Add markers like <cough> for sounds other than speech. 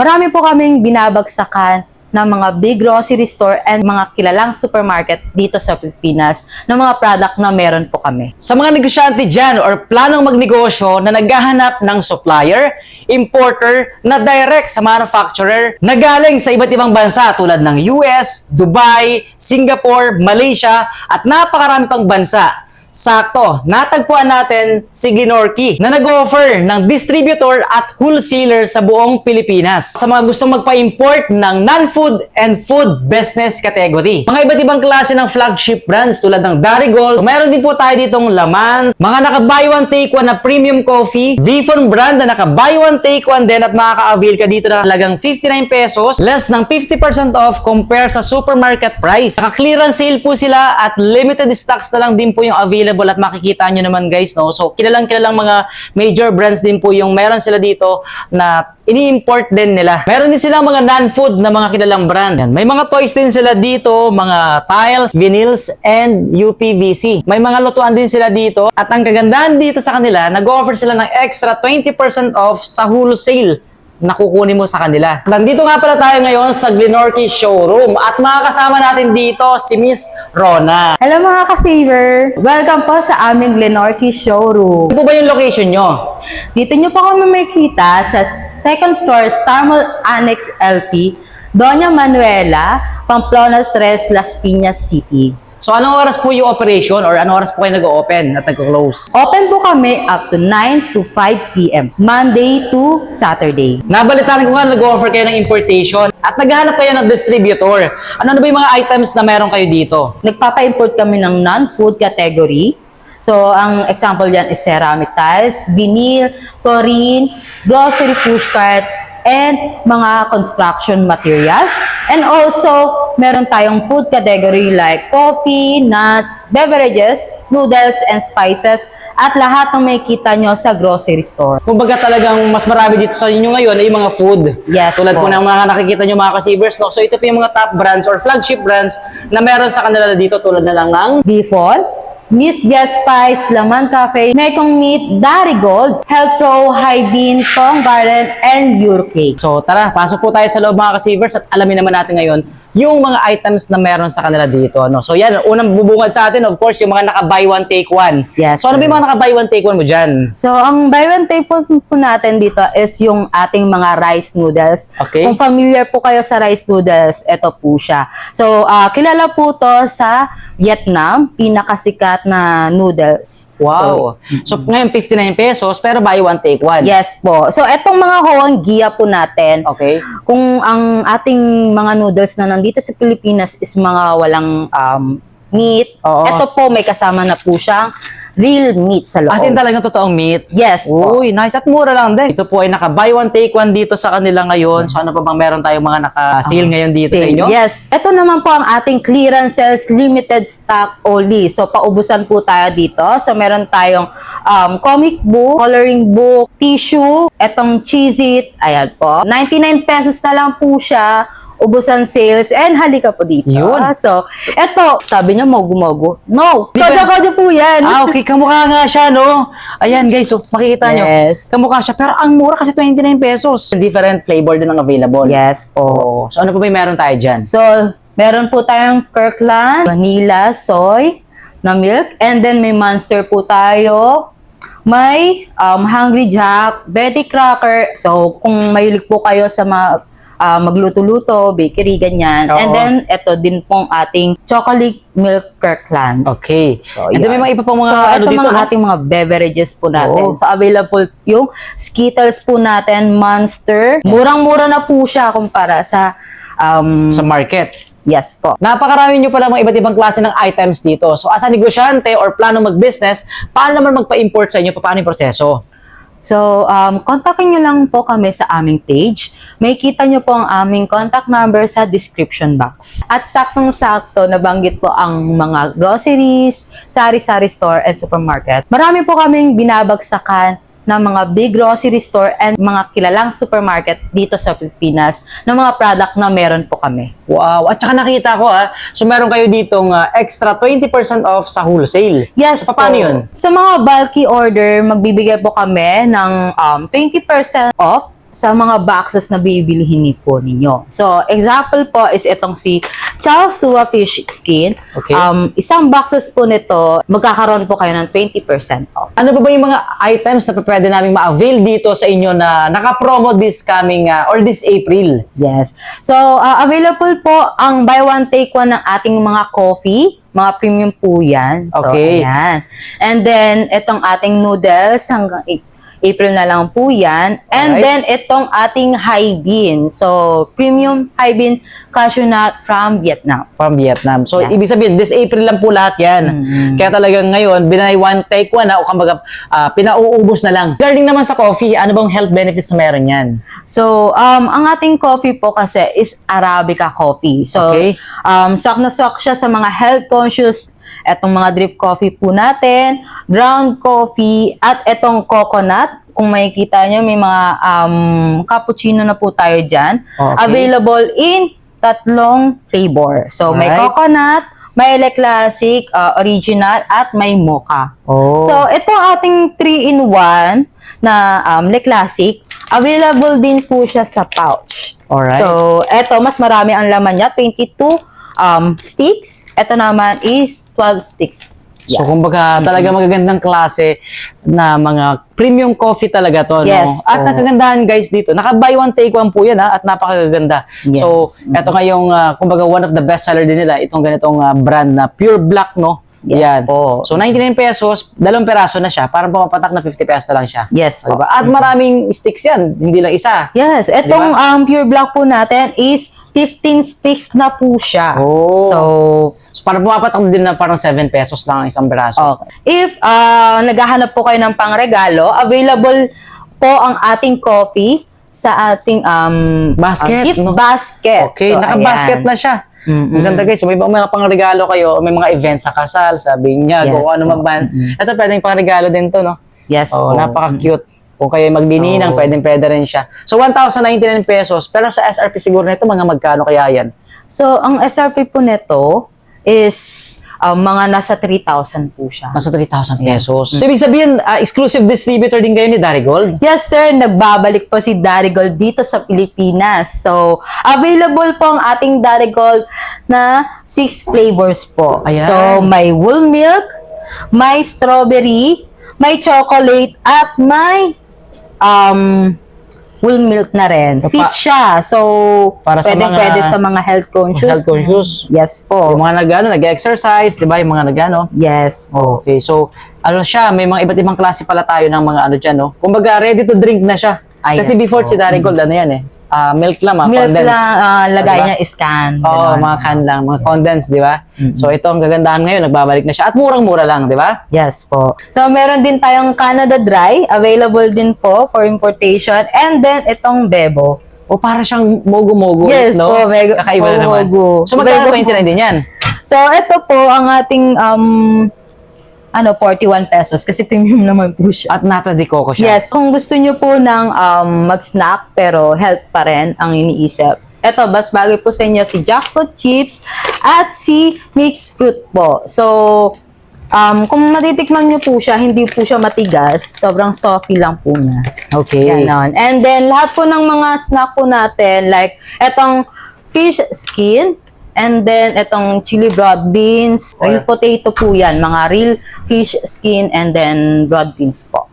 Marami po kaming binabagsakan ng mga big grocery store and mga kilalang supermarket dito sa Pilipinas ng mga product na meron po kami. Sa mga negosyante dyan or planong magnegosyo na naghahanap ng supplier, importer na direct sa manufacturer na galing sa iba't ibang bansa tulad ng US, Dubai, Singapore, Malaysia at napakarami pang bansa. Sakto, natagpuan natin si Ginorki na nag-offer ng distributor at wholesaler sa buong Pilipinas sa mga gustong magpa-import ng non-food and food business category. Mga iba't ibang klase ng flagship brands tulad ng Darigold. Meron din po tayo ditong laman, mga naka-buy one take one na premium coffee, Vifon brand na naka-buy one take one din at makaka-avail ka dito na halagang 59 pesos, less ng 50% off compare sa supermarket price. Naka-clearance sale po sila at limited stocks na lang din po yung available at makikita nyo naman guys, no? So, kilalang kilalang mga major brands din po yung meron sila dito na ini-import din nila. Meron din silang mga non-food na mga kilalang brand. Yan. May mga toys din sila dito, mga tiles, vinyls, and UPVC. May mga lutuan din sila dito. At ang kagandahan dito sa kanila, nag-offer sila ng extra 20% off sa wholesale na kukunin mo sa kanila. Nandito nga pala tayo ngayon sa Glenorchy Showroom at makakasama natin dito si Miss Rona. Hello mga ka-saver! Welcome po sa aming Glenorchy Showroom. Ano po ba yung location nyo? Dito nyo po kami makikita sa second floor Star Mall Annex LP, Doña Manuela, Pamplona 3, Las Piñas City. So anong oras po yung operation or anong oras po kayo nag-open at nag-close? Open po kami up to 9 to 5 p.m. Monday to Saturday. Nabalitaan ko nga nag-offer kayo ng importation at naghahanap kayo ng distributor. Ano na ba yung mga items na meron kayo dito? Nagpapa-import kami ng non-food category. So, ang example dyan is ceramic tiles, vinyl, chlorine, grocery push cart, and mga construction materials. And also, meron tayong food category like coffee, nuts, beverages, noodles, and spices, at lahat ng makikita nyo sa grocery store. Kumbaga talagang mas marami dito sa inyo ngayon ay mga food. Yes Tulad po. po ng mga nakikita nyo mga kasivers. No? So ito po yung mga top brands or flagship brands na meron sa kanila dito tulad na lang ng Before, Miss Viet Spice, Laman Cafe, Mekong Meat, Darigold, Health Pro, Hybean, Tong Garden, and Urcake. So tara, pasok po tayo sa loob mga kasivers at alamin naman natin ngayon yung mga items na meron sa kanila dito. No? So yan, unang bubungad sa atin of course yung mga naka-buy one take one. Yes, so ano ba yung mga naka-buy one take one mo dyan? So, ang buy one take po, po natin dito is yung ating mga rice noodles. Okay. Kung familiar po kayo sa rice noodles, ito po siya. So, ah, kilala po to sa Vietnam, pinakasikat na noodles. Wow. So, ngayon 59 pesos pero buy one take one. Yes po. So, etong mga huwang giya po natin, Okay. kung ang ating mga noodles na nandito sa Pilipinas is mga walang um, meat, Oo. ito po may kasama na po siyang real meat sa loob. As in talagang totoong meat. Yes po. Uy, nice at mura lang din. Ito po ay naka buy one take one dito sa kanila ngayon. So ano pa bang meron tayong mga naka-sale ngayon dito sa Sale. inyo? Yes. Ito naman po ang ating clearance sales limited stock only. So paubusan po tayo dito. So meron tayong um, comic book, coloring book, tissue, etong cheese it. Ayan po. 99 pesos na lang po siya. Ubusan sales and halika po dito. Yun. So, eto, sabi niya mogu-mogu. No, Di ba- kodyo-kodyo po yan. Ah, okay. Kamukha nga siya, no? Ayan, guys. So, makikita nyo. Yes. Kamukha siya. Pero ang mura kasi 29 pesos. Different flavor din ang available. Yes po. Oh. So, ano po ba yung meron tayo dyan? So, meron po tayong Kirkland, vanilla, soy, na milk. And then may monster po tayo. May um, Hungry Jack, Betty Cracker. So, kung mahilig po kayo sa mga ah, magluto-luto, bakery, ganyan. Oo. And then, ito din pong ating chocolate milk Kirkland. Okay. So, And then may mga iba pang mga so, ano ito dito, mga no? ating mga beverages po natin. Oo. So, available yung Skittles po natin, Monster. Murang-mura na po siya kumpara sa um, Sa market. yes po. Napakarami nyo pala mga iba't ibang klase ng items dito. So, as a negosyante or plano mag-business, paano naman magpa-import sa inyo? Paano yung proseso? So, um, kontakin nyo lang po kami sa aming page. May kita nyo po ang aming contact number sa description box. At saktong-sakto, nabanggit po ang mga groceries, sari-sari store, and supermarket. Marami po kaming binabagsakan ng mga big grocery store and mga kilalang supermarket dito sa Pilipinas ng mga product na meron po kami. Wow. At saka nakita ko ah, so meron kayo ditong ah, extra 20% off sa wholesale. Yes So, paano po. yun? Sa mga bulky order, magbibigay po kami ng um, 20% off sa mga boxes na bibilihin ni po ninyo. So, example po is itong si Charles Sua Fish Skin. Okay. Um, isang boxes po nito, magkakaroon po kayo ng 20% off. Ano pa ba yung mga items na pwede namin ma-avail dito sa inyo na naka-promo this coming uh, or this April? Yes. So, uh, available po ang buy one take one ng ating mga coffee. Mga premium po yan. So, Okay. ayan. And then, itong ating noodles hanggang April na lang po yan. And Alright. then, itong ating high bean. So, premium high bean cashew nut from Vietnam. From Vietnam. So, Yeah. ibig sabihin, this April lang po lahat yan. Mhm. Kaya talagang ngayon, binay one take one na o kumbaga ah, pinauubos na lang. Regarding naman sa coffee, ano bang health benefits na meron yan? So, um, ang ating coffee po kasi is Arabica coffee. So, Okay. um, swak na swak siya sa mga health conscious etong mga drip coffee po natin, ground coffee, at etong coconut. Kung makikita nyo, may mga um, cappuccino na po tayo dyan. Okay. Available in tatlong flavor. So, may Alright. coconut, may Le Classic, uh, original, at may mocha. Oh. So, ito ating 3-in-1 na um, Le Classic. Available din po siya sa pouch. Alright. So, ito, mas marami ang laman niya. 22 um, sticks. Ito naman is 12 sticks. So, kumbaga, talaga magagandang klase na mga premium coffee talaga to, Yes, no? At po. nakagandahan, guys, dito. Naka-buy one, take one po yan, ha? At napakaganda. Yes. So, eto nga yung, ah, kumbaga, one of the best seller din nila, itong ganitong ah, brand na Pure Black, no? Yes po. So, 99 pesos, dalawang peraso na siya. Parang pumapatak na 50 pesos na lang siya. Yes po. Diba? At maraming sticks yan, hindi lang isa. Yes, itong Diba? um, pure black po natin is 15 sticks na po siya. Oh. So, So, parang pumapatak din na parang 7 pesos lang ang isang peraso. Okay. If uh, naghahanap po kayo ng pangregalo, available po ang ating coffee sa ating um, Basket, uh, gift no? basket. Okay, So, naka-basket na siya. Mm-mm. Ang ganda guys, So, may mga pangregalo kayo, may mga events sa kasal, sa binyag, Yes o ano man. Mm-mm. Ito pwedeng pangregalo din to, no? Yes Oh, napaka-cute. Kung kayo magdininang, So- pwedeng pwede rin siya. So, 1,099 pesos. Pero sa SRP siguro nito, mga magkano kaya yan? So, ang SRP po nito is um, mga nasa 3,000 po siya. Nasa 3,000 Yes. pesos. So, ibig sabihin, ah, exclusive distributor din kayo ni Dari Gold? Yes, sir. Nagbabalik po si Darigold dito sa Pilipinas. So, available po ang ating Darigold na six flavors po. Ayan. So, may wool milk, may strawberry, may chocolate, at may um, wool milk na rin. Fit siya. So, Para sa pwede, mga- pwede sa mga health conscious. Health conscious. Yes po. Yung mga nag, ano, nag-exercise, di ba? Yung mga nag, ano, Yes po. Okay, so ano siya, may mga iba't ibang klase pala tayo ng mga ano dyan, no? Kumbaga, ready to drink na siya. Ah, Kasi yes before po. si Dari Gold, ano yan eh? Ah, milk lang, mga Milk condensed. lang, ah, lagay Diba? niya is can. Oo, Ganon. mga can lang, mga condensed, di ba? So ito ang gagandahan ngayon, nagbabalik na siya. At murang-mura lang, di ba? Yes po. So, meron din tayong Canada Dry. Available din po for importation. And then, itong Bebo. O para siyang mogo-mogo, Yes no? po, mega- Kakaiba na naman. So magkano Bebo 29 din yan? So, ito po ang ating, um, ano, 41 pesos. Kasi premium <laughs> naman po siya. At nata de coco siya. Yes, kung gusto nyo po ng um, mag-snack pero health pa rin ang iniisip. Ito, mas bagay po sa inyo si jackfruit chips at si mixed fruit po. So, um, kung matitikman nyo po siya, hindi po siya matigas. Sobrang softy lang po niya. Okay. Ganon. And then, lahat po ng mga snack po natin, like, etong fish skin, and then, etong chili broad beans, real potato po yan, mga real fish skin, and then broad beans po.